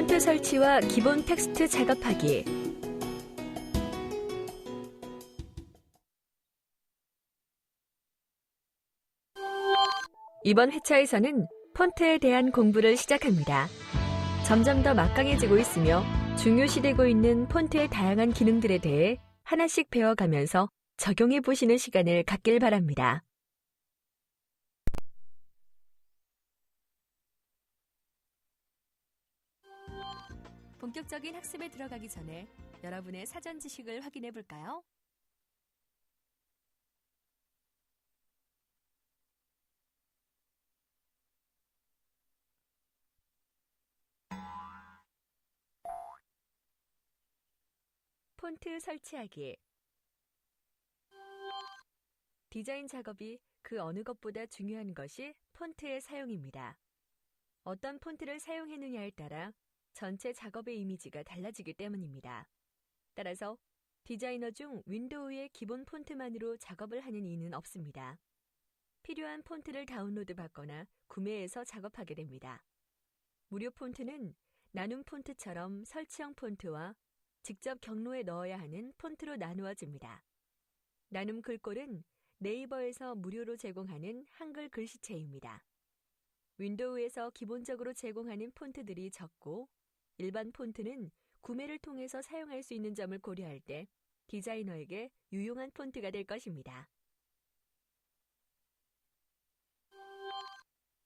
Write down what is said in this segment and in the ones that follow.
폰트 설치와 기본 텍스트 작업하기. 이번 회차에서는 폰트에 대한 공부를 시작합니다. 점점 더 막강해지고 있으며 중요시되고 있는 폰트의 다양한 기능들에 대해 하나씩 배워가면서 적용해 보시는 시간을 갖길 바랍니다. 본격적인 학습에 들어가기 전에 여러분의 사전 지식을 확인해 볼까요? 폰트 설치하기 디자인 작업이 그 어느 것보다 중요한 것이 폰트의 사용입니다. 어떤 폰트를 사용했느냐에 따라 전체 작업의 이미지가 달라지기 때문입니다. 따라서 디자이너 중 윈도우의 기본 폰트만으로 작업을 하는 이는 없습니다. 필요한 폰트를 다운로드 받거나 구매해서 작업하게 됩니다. 무료 폰트는 나눔 폰트처럼 설치형 폰트와 직접 경로에 넣어야 하는 폰트로 나누어집니다. 나눔 글꼴은 네이버에서 무료로 제공하는 한글 글씨체입니다. 윈도우에서 기본적으로 제공하는 폰트들이 적고 일반 폰트는 구매를 통해서 사용할 수 있는 점을 고려할 때 디자이너에게 유용한 폰트가 될 것입니다.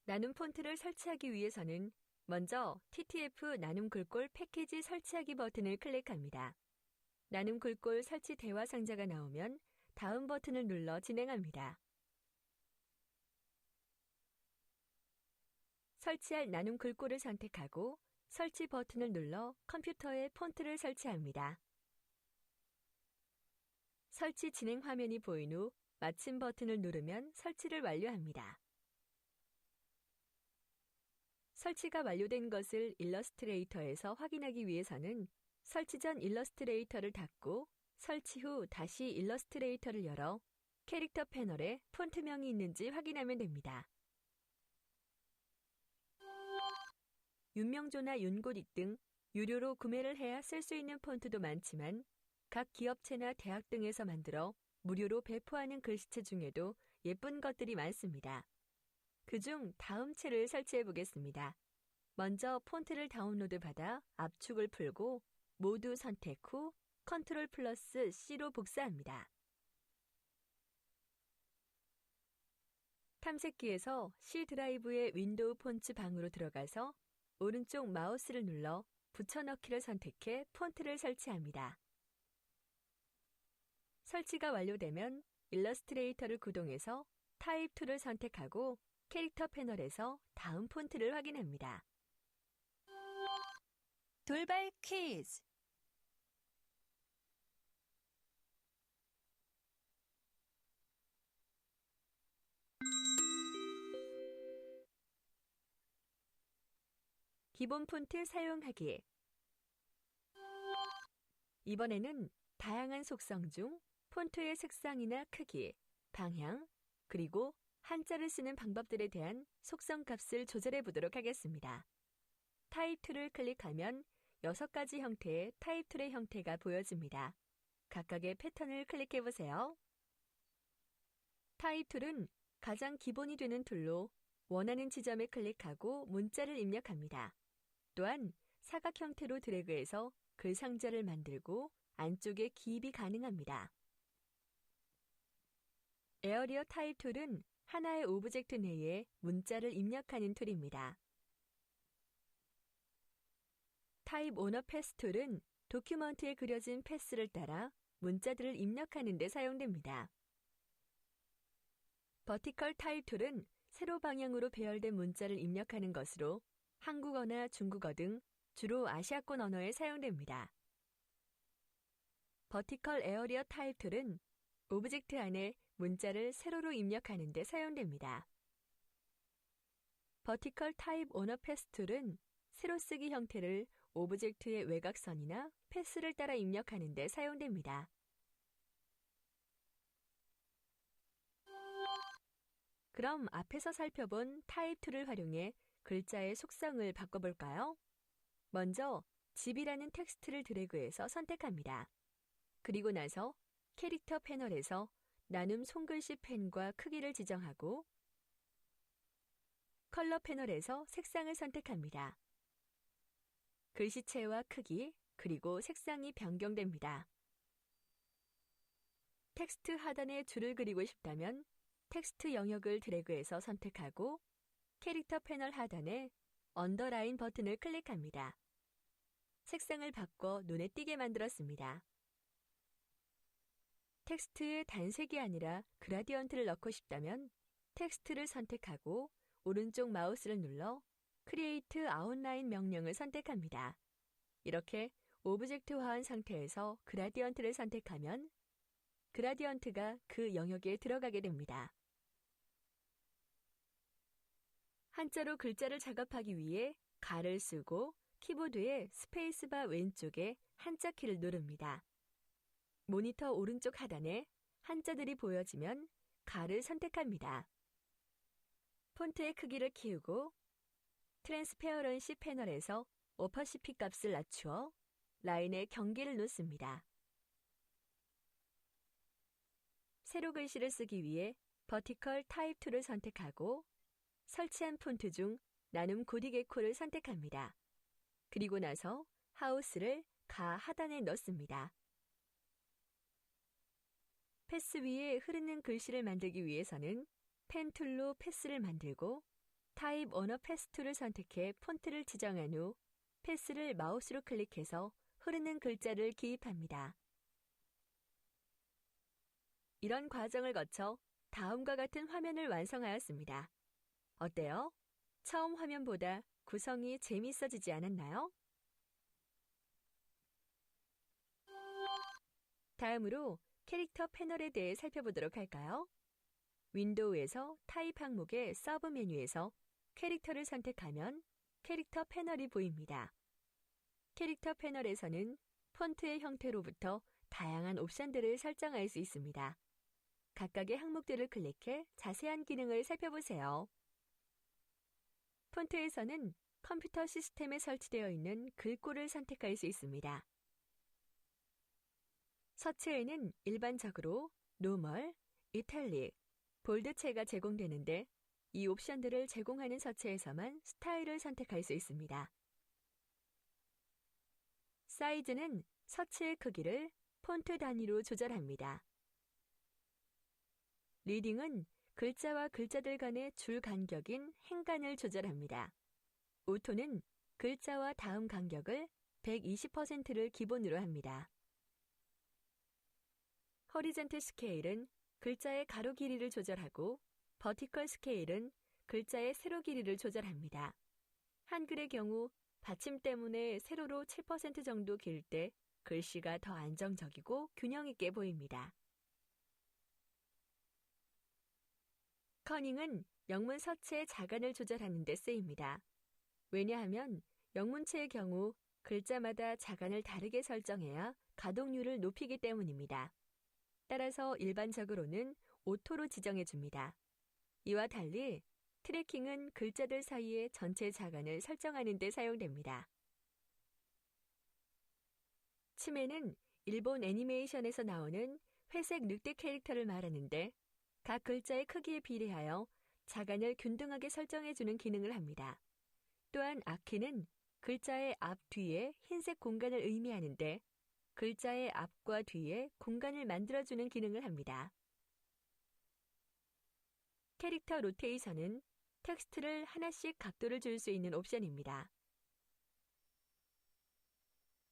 나눔 폰트를 설치하기 위해서는 먼저 TTF 나눔 글꼴 패키지 설치하기 버튼을 클릭합니다. 나눔 글꼴 설치 대화 상자가 나오면 다음 버튼을 눌러 진행합니다. 설치할 나눔 글꼴을 선택하고 설치 버튼을 눌러 컴퓨터에 폰트를 설치합니다. 설치 진행 화면이 보인 후 마침 버튼을 누르면 설치를 완료합니다. 설치가 완료된 것을 일러스트레이터에서 확인하기 위해서는 설치 전 일러스트레이터를 닫고 설치 후 다시 일러스트레이터를 열어 캐릭터 패널에 폰트명이 있는지 확인하면 됩니다. 윤명조나 윤고딕 등 유료로 구매를 해야 쓸 수 있는 폰트도 많지만 각 기업체나 대학 등에서 만들어 무료로 배포하는 글씨체 중에도 예쁜 것들이 많습니다. 그중 다음 채를 설치해 보겠습니다. 먼저 폰트를 다운로드 받아 압축을 풀고 모두 선택 후 컨트롤 플러스 C로 복사합니다. 탐색기에서 C 드라이브의 윈도우 폰트 방으로 들어가서 오른쪽 마우스를 눌러 붙여넣기를 선택해 폰트를 설치합니다. 설치가 완료되면 일러스트레이터를 구동해서 타입 2를 선택하고 캐릭터 패널에서 다음 폰트를 확인합니다. 돌발 퀴즈 기본 폰트 사용하기 이번에는 다양한 속성 중 폰트의 색상이나 크기, 방향, 그리고 한자를 쓰는 방법들에 대한 속성 값을 조절해 보도록 하겠습니다. 타입 툴을 클릭하면 6가지 형태의 타입 툴의 형태가 보여집니다. 각각의 패턴을 클릭해 보세요. 타입 툴은 가장 기본이 되는 툴로 원하는 지점에 클릭하고 문자를 입력합니다. 또한 사각 형태로 드래그해서 글 상자를 만들고 안쪽에 기입이 가능합니다. 에어리어 타입 툴은 하나의 오브젝트 내에 문자를 입력하는 툴입니다. 타입 오너 패스 툴은 도큐먼트에 그려진 패스를 따라 문자들을 입력하는 데 사용됩니다. 버티컬 타입 툴은 세로 방향으로 배열된 문자를 입력하는 것으로 한국어나 중국어 등 주로 아시아권 언어에 사용됩니다. 버티컬 에어리어 타입 툴은 오브젝트 안에 문자를 세로로 입력하는 데 사용됩니다. 버티컬 타입 오너 패스 툴은 세로 쓰기 형태를 오브젝트의 외곽선이나 패스를 따라 입력하는 데 사용됩니다. 그럼 앞에서 살펴본 타입 툴을 활용해 글자의 속성을 바꿔볼까요? 먼저 집이라는 텍스트를 드래그해서 선택합니다. 그리고 나서 캐릭터 패널에서 나눔 손글씨 펜과 크기를 지정하고 컬러 패널에서 색상을 선택합니다. 글씨체와 크기, 그리고 색상이 변경됩니다. 텍스트 하단에 줄을 그리고 싶다면 텍스트 영역을 드래그해서 선택하고 캐릭터 패널 하단에 언더라인 버튼을 클릭합니다. 색상을 바꿔 눈에 띄게 만들었습니다. 텍스트에 단색이 아니라 그라디언트를 넣고 싶다면 텍스트를 선택하고 오른쪽 마우스를 눌러 크리에이트 아웃라인 명령을 선택합니다. 이렇게 오브젝트화한 상태에서 그라디언트를 선택하면 그라디언트가 그 영역에 들어가게 됩니다. 한자로 글자를 작업하기 위해 가를 쓰고 키보드의 스페이스바 왼쪽에 한자 키를 누릅니다. 모니터 오른쪽 하단에 한자들이 보여지면 가를 선택합니다. 폰트의 크기를 키우고 트랜스페어런시 패널에서 오퍼시피 값을 낮추어 라인의 경계를 놓습니다. 세로 글씨를 쓰기 위해 버티컬 타입 2를 선택하고 설치한 폰트 중 나눔 고딕에코를 선택합니다. 그리고 나서 하우스를 가 하단에 넣습니다. 패스 위에 흐르는 글씨를 만들기 위해서는 펜 툴로 패스를 만들고 타입 언어 패스 툴을 선택해 폰트를 지정한 후 패스를 마우스로 클릭해서 흐르는 글자를 기입합니다. 이런 과정을 거쳐 다음과 같은 화면을 완성하였습니다. 어때요? 처음 화면보다 구성이 재미있어지지 않았나요? 다음으로 캐릭터 패널에 대해 살펴보도록 할까요? 윈도우에서 타입 항목의 서브 메뉴에서 캐릭터를 선택하면 캐릭터 패널이 보입니다. 캐릭터 패널에서는 폰트의 형태로부터 다양한 옵션들을 설정할 수 있습니다. 각각의 항목들을 클릭해 자세한 기능을 살펴보세요. 폰트에서는 컴퓨터 시스템에 설치되어 있는 글꼴을 선택할 수 있습니다. 서체에는 일반적으로 노멀, 이탈릭, 볼드체가 제공되는데 이 옵션들을 제공하는 서체에서만 스타일을 선택할 수 있습니다. 사이즈는 서체의 크기를 폰트 단위로 조절합니다. 리딩은 글자와 글자들 간의 줄 간격인 행간을 조절합니다. 오토는 글자와 다음 간격을 120%를 기본으로 합니다. 허리젠트 스케일은 글자의 가로 길이를 조절하고 버티컬 스케일은 글자의 세로 길이를 조절합니다. 한글의 경우 받침 때문에 세로로 7% 정도 길 때 글씨가 더 안정적이고 균형 있게 보입니다. 커닝은 영문 서체의 자간을 조절하는 데 쓰입니다. 왜냐하면 영문체의 경우 글자마다 자간을 다르게 설정해야 가동률을 높이기 때문입니다. 따라서 일반적으로는 오토로 지정해 줍니다. 이와 달리 트래킹은 글자들 사이의 전체 자간을 설정하는 데 사용됩니다. 치매는 일본 애니메이션에서 나오는 회색 늑대 캐릭터를 말하는데 각 글자의 크기에 비례하여 자간을 균등하게 설정해주는 기능을 합니다. 또한 아키는 글자의 앞 뒤에 흰색 공간을 의미하는데 글자의 앞과 뒤에 공간을 만들어주는 기능을 합니다. 캐릭터 로테이션은 텍스트를 하나씩 각도를 줄 수 있는 옵션입니다.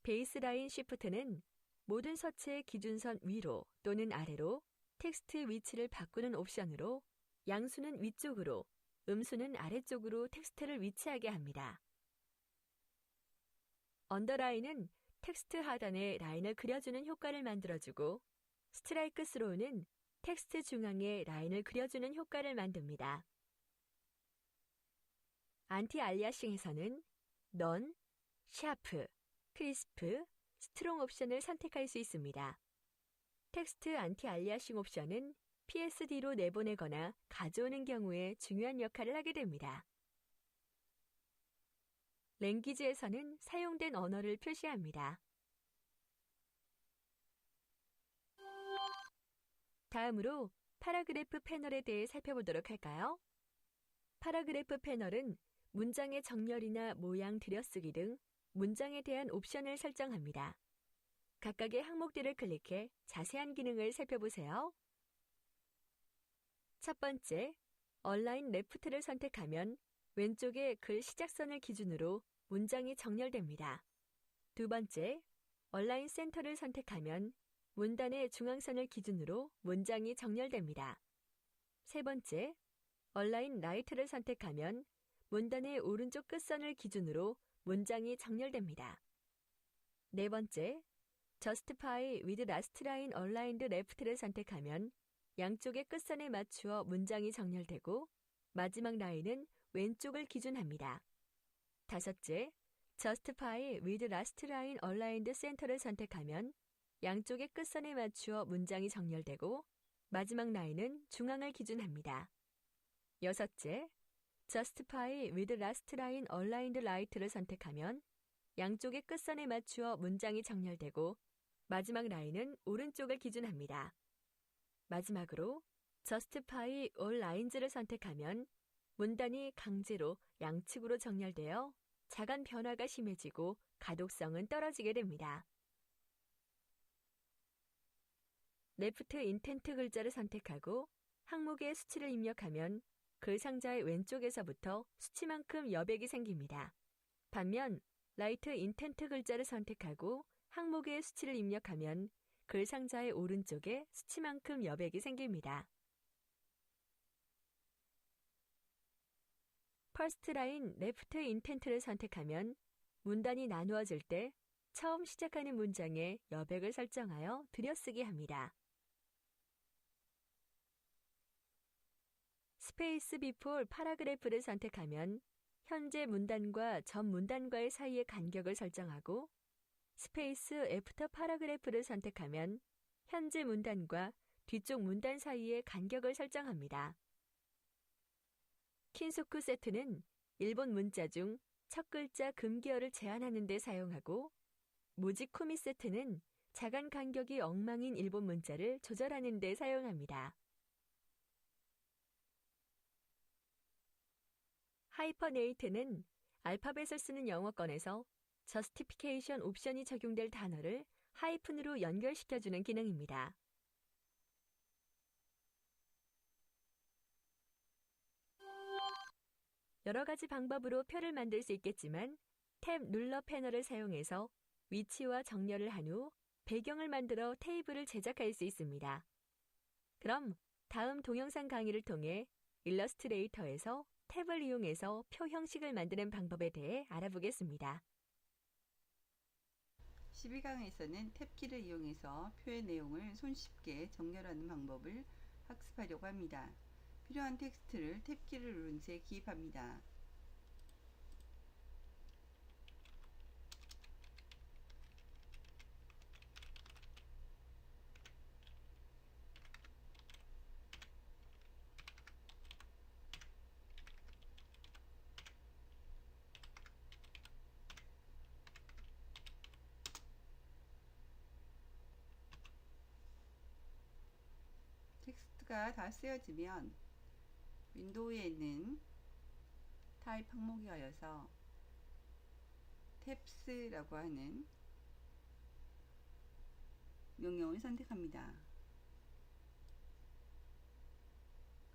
베이스라인 쉬프트는 모든 서체의 기준선 위로 또는 아래로 텍스트 위치를 바꾸는 옵션으로 양수는 위쪽으로, 음수는 아래쪽으로 텍스트를 위치하게 합니다. 언더라인은 텍스트 하단에 라인을 그려주는 효과를 만들어주고 스트라이크 스로우는 텍스트 중앙에 라인을 그려주는 효과를 만듭니다. 안티 알리아싱에서는 넌, 샤프, 크리스프, 스트롱 옵션을 선택할 수 있습니다. 텍스트 안티 알리아싱 옵션은 PSD로 내보내거나 가져오는 경우에 중요한 역할을 하게 됩니다. 랭귀지에서는 사용된 언어를 표시합니다. 다음으로 파라그래프 패널에 대해 살펴보도록 할까요? 파라그래프 패널은 문장의 정렬이나 모양 들여쓰기 등 문장에 대한 옵션을 설정합니다. 각각의 항목들을 클릭해 자세한 기능을 살펴보세요. 첫 번째, 얼라인 레프트를 선택하면 왼쪽의 글 시작선을 기준으로 문장이 정렬됩니다. 두 번째, 얼라인 센터를 선택하면 문단의 중앙선을 기준으로 문장이 정렬됩니다. 세 번째, 얼라인 라이트를 선택하면 문단의 오른쪽 끝선을 기준으로 문장이 정렬됩니다. 네 번째, With Last Line Aligned Left를 선택하면 양쪽의 끝선에 맞추어 문장이 정렬되고 마지막 라인은 왼쪽을 기준합니다. 다섯째, with Last Line Aligned Center를 선택하면 양쪽의 끝선에 맞추어 문장이 정렬되고 마지막 라인은 중앙을 기준합니다. 여섯째, with Last Line Aligned Right를 선택하면 양쪽의 끝선에 맞추어 문장이 정렬되고 마지막 라인은 오른쪽을 기준합니다. 마지막으로 Justify All Lines를 선택하면 문단이 강제로 양측으로 정렬되어 자간 변화가 심해지고 가독성은 떨어지게 됩니다. 레프트 인텐트 글자를 선택하고 항목의 수치를 입력하면 글 상자의 왼쪽에서부터 수치만큼 여백이 생깁니다. 반면 라이트 인텐트 글자를 선택하고 항목의 수치를 입력하면 글 상자의 오른쪽에 수치만큼 여백이 생깁니다. 퍼스트 라인 레프트 인텐트를 선택하면 문단이 나누어질 때 처음 시작하는 문장에 여백을 설정하여 들여쓰기 합니다. 스페이스 비폴 파라그래프를 선택하면 현재 문단과 전 문단과의 사이의 간격을 설정하고 스페이스 애프터 파라그래프를 선택하면 현재 문단과 뒤쪽 문단 사이의 간격을 설정합니다. 킨소쿠 세트는 일본 문자 중 첫 글자 금기어를 제한하는 데 사용하고 무지코미 세트는 자간 간격이 엉망인 일본 문자를 조절하는 데 사용합니다. 하이퍼네이트는 알파벳을 쓰는 영어권에서 저스티피케이션 옵션이 적용될 단어를 하이픈으로 연결시켜주는 기능입니다. 여러 가지 방법으로 표를 만들 수 있겠지만 탭 눌러 패널을 사용해서 위치와 정렬을 한 후 배경을 만들어 테이블을 제작할 수 있습니다. 그럼 다음 동영상 강의를 통해 일러스트레이터에서 탭을 이용해서 표 형식을 만드는 방법에 대해 알아보겠습니다. 12강에서는 탭키를 이용해서 표의 내용을 손쉽게 정렬하는 방법을 학습하려고 합니다. 필요한 텍스트를 탭키를 누른 채 기입합니다. 텍스트가 다 쓰여지면 윈도우에 있는 타입 항목이 하여서 탭스라고 하는 명령을 선택합니다.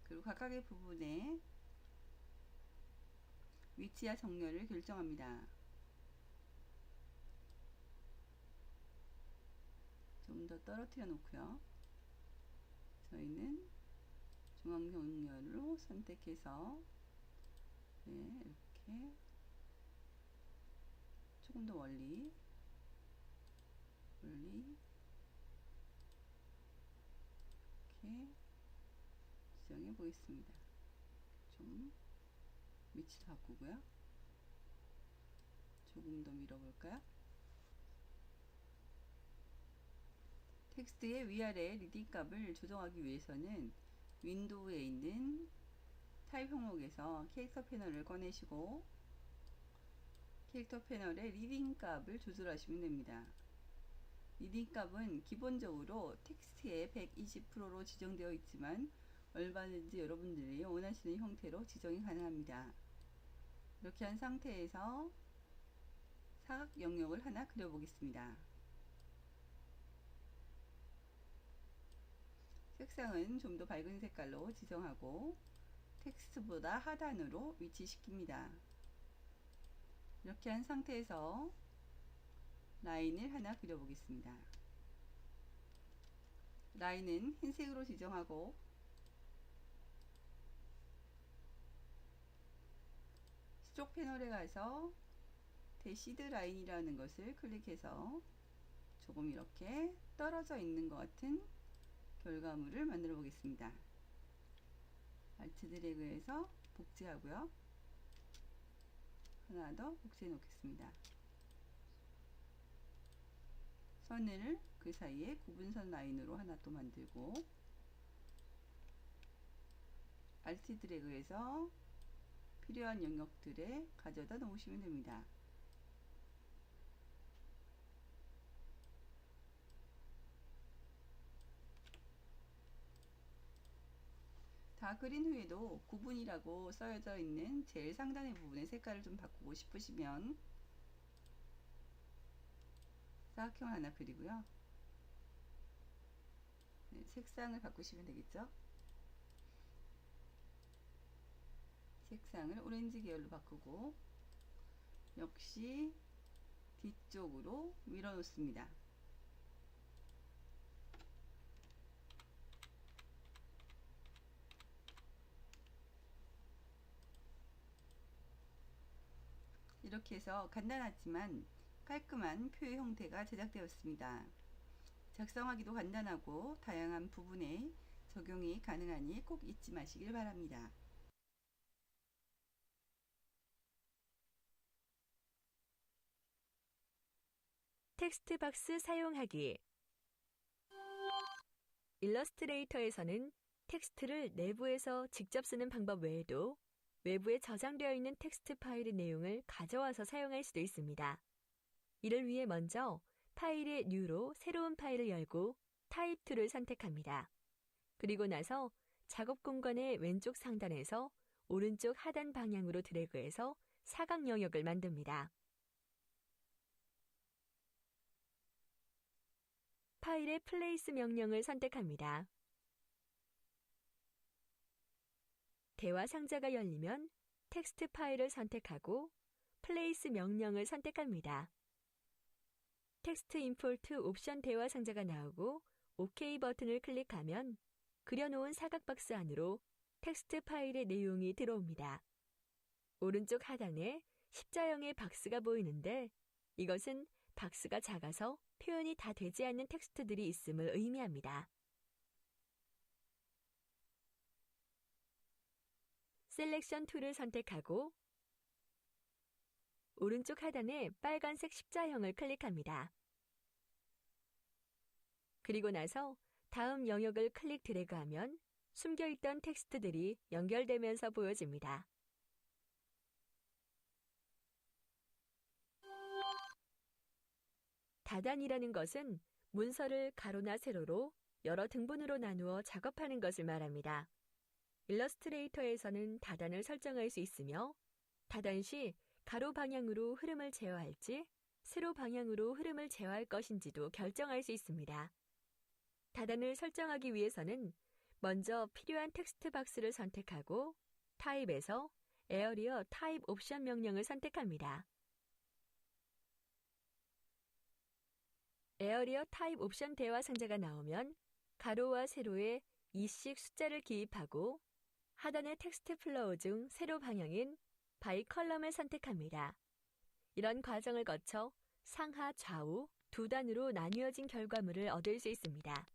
그리고 각각의 부분에 위치와 정렬을 결정합니다. 좀 더 떨어뜨려 놓고요. 저희는 중앙 정렬로 선택해서 네, 이렇게 조금 더 멀리 멀리 이렇게 지정해 보겠습니다. 좀 위치도 바꾸고요. 조금 더 밀어볼까요? 텍스트의 위아래 리딩 값을 조정하기 위해서는 윈도우에 있는 타입 항목에서 캐릭터 패널을 꺼내시고 캐릭터 패널의 리딩 값을 조절하시면 됩니다. 리딩 값은 기본적으로 텍스트의 120%로 지정되어 있지만 얼마든지 여러분들이 원하시는 형태로 지정이 가능합니다. 이렇게 한 상태에서 사각 영역을 하나 그려보겠습니다. 색상은 좀 더 밝은 색깔로 지정하고 텍스트보다 하단으로 위치시킵니다. 이렇게 한 상태에서 라인을 하나 그려보겠습니다. 라인은 흰색으로 지정하고 스트록 패널에 가서 대시드 라인이라는 것을 클릭해서 조금 이렇게 떨어져 있는 것 같은 결과물을 만들어 보겠습니다. 알트 드래그해서 복제하고요. 하나 더 복제해 놓겠습니다. 선을 그 사이에 구분선 라인으로 하나 또 만들고 알트 드래그해서 필요한 영역들에 가져다 놓으시면 됩니다. 다 그린 후에도 구분이라고 써져 있는 제일 상단의 부분의 색깔을 좀 바꾸고 싶으시면 사각형 하나 그리고요. 네, 색상을 바꾸시면 되겠죠. 색상을 오렌지 계열로 바꾸고 역시 뒤쪽으로 밀어 놓습니다. 이렇게 해서 간단하지만 깔끔한 표의 형태가 제작되었습니다. 작성하기도 간단하고 다양한 부분에 적용이 가능하니 꼭 잊지 마시길 바랍니다. 텍스트 박스 사용하기. 일러스트레이터에서는 텍스트를 내부에서 직접 쓰는 방법 외에도 외부에 저장되어 있는 텍스트 파일의 내용을 가져와서 사용할 수도 있습니다. 이를 위해 먼저 파일의 New로 새로운 파일을 열고 타입 2를 선택합니다. 그리고 나서 작업 공간의 왼쪽 상단에서 오른쪽 하단 방향으로 드래그해서 사각 영역을 만듭니다. 파일의 플레이스 명령을 선택합니다. 대화 상자가 열리면 텍스트 파일을 선택하고 플레이스 명령을 선택합니다. 텍스트 임포트 옵션 대화 상자가 나오고 OK 버튼을 클릭하면 그려놓은 사각 박스 안으로 텍스트 파일의 내용이 들어옵니다. 오른쪽 하단에 십자형의 박스가 보이는데 이것은 박스가 작아서 표현이 다 되지 않는 텍스트들이 있음을 의미합니다. 셀렉션 툴을 선택하고 오른쪽 하단에 빨간색 십자형을 클릭합니다. 그리고 나서 다음 영역을 클릭 드래그하면 숨겨있던 텍스트들이 연결되면서 보여집니다. 다단이라는 것은 문서를 가로나 세로로 여러 등분으로 나누어 작업하는 것을 말합니다. 일러스트레이터에서는 다단을 설정할 수 있으며 다단 시 가로 방향으로 흐름을 제어할지 세로 방향으로 흐름을 제어할 것인지도 결정할 수 있습니다. 다단을 설정하기 위해서는 먼저 필요한 텍스트 박스를 선택하고 타입에서 에어리어 타입 옵션 명령을 선택합니다. 에어리어 타입 옵션 대화 상자가 나오면 가로와 세로에 이씩 숫자를 기입하고 하단의 텍스트 플로우 중 세로 방향인 바이 컬럼을 선택합니다. 이런 과정을 거쳐 상하 좌우 두 단으로 나뉘어진 결과물을 얻을 수 있습니다.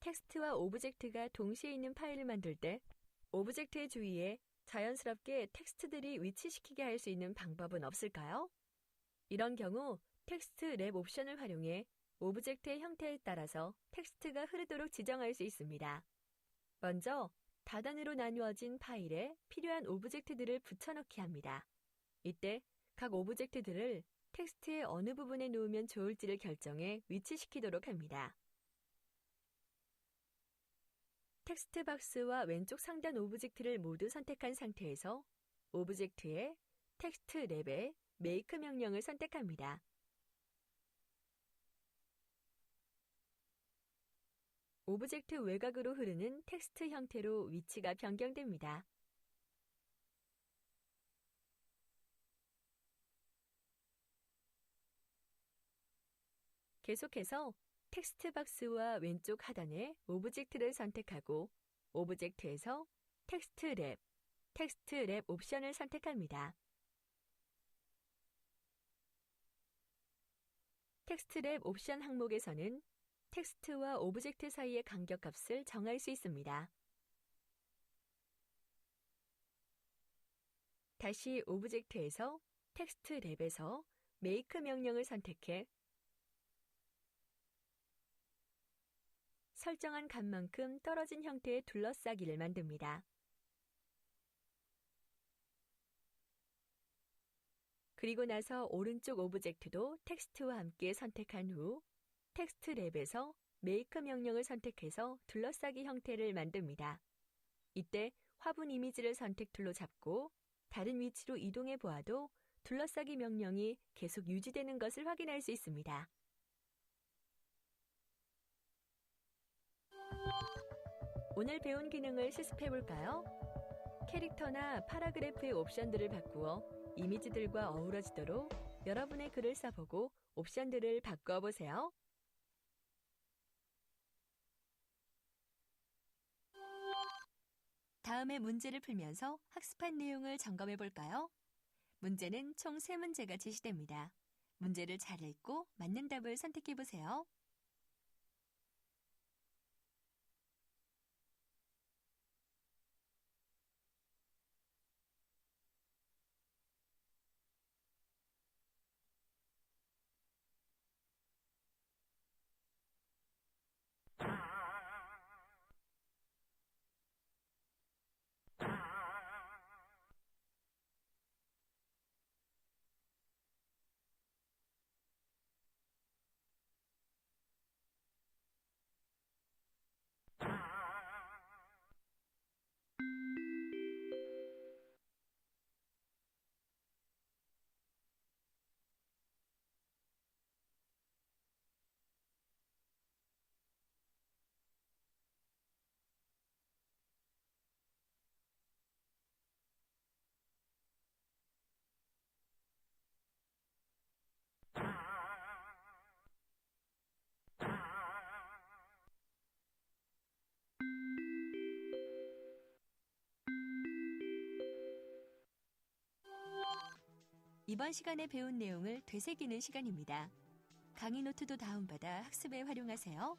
텍스트와 오브젝트가 동시에 있는 파일을 만들 때 오브젝트의 주위에 자연스럽게 텍스트들이 위치시키게 할 수 있는 방법은 없을까요? 이런 경우 텍스트 랩 옵션을 활용해 오브젝트의 형태에 따라서 텍스트가 흐르도록 지정할 수 있습니다. 먼저 다단으로 나누어진 파일에 필요한 오브젝트들을 붙여넣기 합니다. 이때 각 오브젝트들을 텍스트의 어느 부분에 놓으면 좋을지를 결정해 위치시키도록 합니다. 텍스트 박스와 왼쪽 상단 오브젝트를 모두 선택한 상태에서 오브젝트의 텍스트 랩에 메이크 명령을 선택합니다. 오브젝트 외곽으로 흐르는 텍스트 형태로 위치가 변경됩니다. 계속해서 텍스트 박스와 왼쪽 하단에 오브젝트를 선택하고 오브젝트에서 텍스트 랩, 텍스트 랩 옵션을 선택합니다. 텍스트 랩 옵션 항목에서는 텍스트와 오브젝트 사이의 간격값을 정할 수 있습니다. 다시 오브젝트에서 텍스트 랩에서 메이크 명령을 선택해 설정한 값만큼 떨어진 형태의 둘러싸기를 만듭니다. 그리고 나서 오른쪽 오브젝트도 텍스트와 함께 선택한 후 텍스트 랩에서 메이크 명령을 선택해서 둘러싸기 형태를 만듭니다. 이때 화분 이미지를 선택 툴로 잡고 다른 위치로 이동해 보아도 둘러싸기 명령이 계속 유지되는 것을 확인할 수 있습니다. 오늘 배운 기능을 실습해 볼까요? 캐릭터나 파라그래프의 옵션들을 바꾸어 이미지들과 어우러지도록 여러분의 글을 써보고 옵션들을 바꾸어 보세요. 다음에 문제를 풀면서 학습한 내용을 점검해 볼까요? 문제는 총 3문제가 제시됩니다. 문제를 잘 읽고 맞는 답을 선택해 보세요. 이번 시간에 배운 내용을 되새기는 시간입니다. 강의 노트도 다운받아 학습에 활용하세요.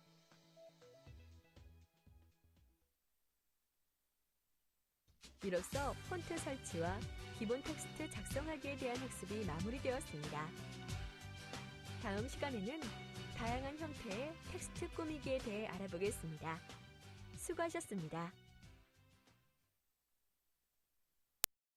이로써 폰트 설치와 기본 텍스트 작성하기에 대한 학습이 마무리되었습니다. 다음 시간에는 다양한 형태의 텍스트 꾸미기에 대해 알아보겠습니다. 수고하셨습니다.